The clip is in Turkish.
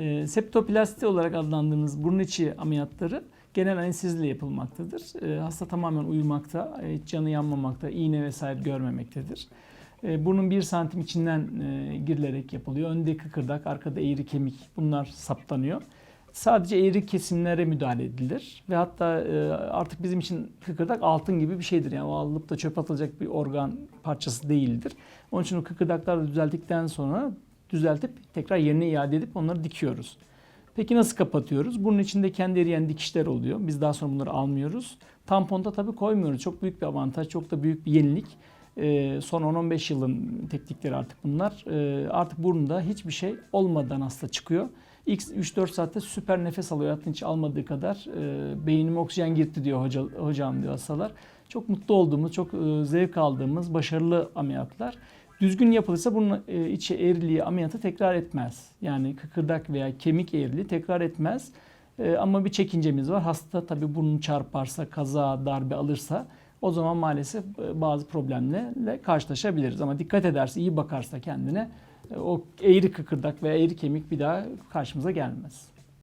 E, septoplasti olarak adlandırdığımız burun içi ameliyatları genel anestezle yapılmaktadır. E, hasta tamamen uyumakta, e, canı yanmamakta, iğne vesaire görmemektedir. E, burnun bir santim içinden e, girilerek yapılıyor. Önde kıkırdak, arkada eğri kemik bunlar saptanıyor. Sadece eğri kesimlere müdahale edilir ve hatta e, artık bizim için kıkırdak altın gibi bir şeydir. Yani o alıp da çöp atılacak bir organ parçası değildir. Onun için o kıkırdakları düzelttikten sonra düzeltip tekrar yerine iade edip onları dikiyoruz. Peki nasıl kapatıyoruz? Bunun içinde kendi eriyen dikişler oluyor. Biz daha sonra bunları almıyoruz. Tamponda tabii koymuyoruz. Çok büyük bir avantaj, çok da büyük bir yenilik. Ee, son 10-15 yılın teknikleri artık bunlar. Ee, artık burnunda hiçbir şey olmadan hasta çıkıyor. İlk 3-4 saatte süper nefes alıyor. Hayatın hiç almadığı kadar. E, beynime oksijen gitti diyor hoca, hocam diyor hastalar. Çok mutlu olduğumuz, çok e, zevk aldığımız başarılı ameliyatlar. Düzgün yapılırsa bunun e, içi eğriliği ameliyatı tekrar etmez. Yani kıkırdak veya kemik eğriliği tekrar etmez. E, ama bir çekincemiz var. Hasta tabii burnunu çarparsa, kaza, darbe alırsa o zaman maalesef e, bazı problemlerle karşılaşabiliriz. Ama dikkat ederse, iyi bakarsa kendine o eğri kıkırdak veya eğri kemik bir daha karşımıza gelmez.